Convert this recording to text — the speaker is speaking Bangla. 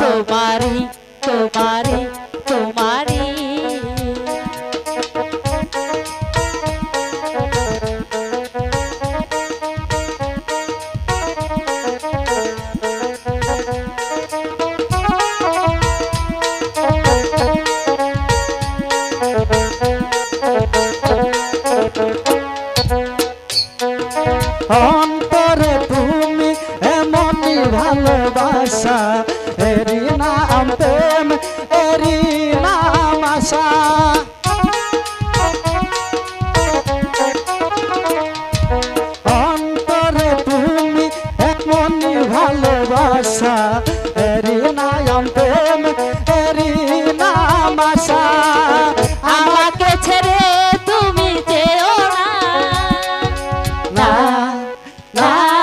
তোমারি তোমারি তোমারি। অন্তরে তুমি এমনই ভালোবাসা तेरी नाम प्रेम तेरी नाम অন্তরে তুমি এমনই ভালোবাসা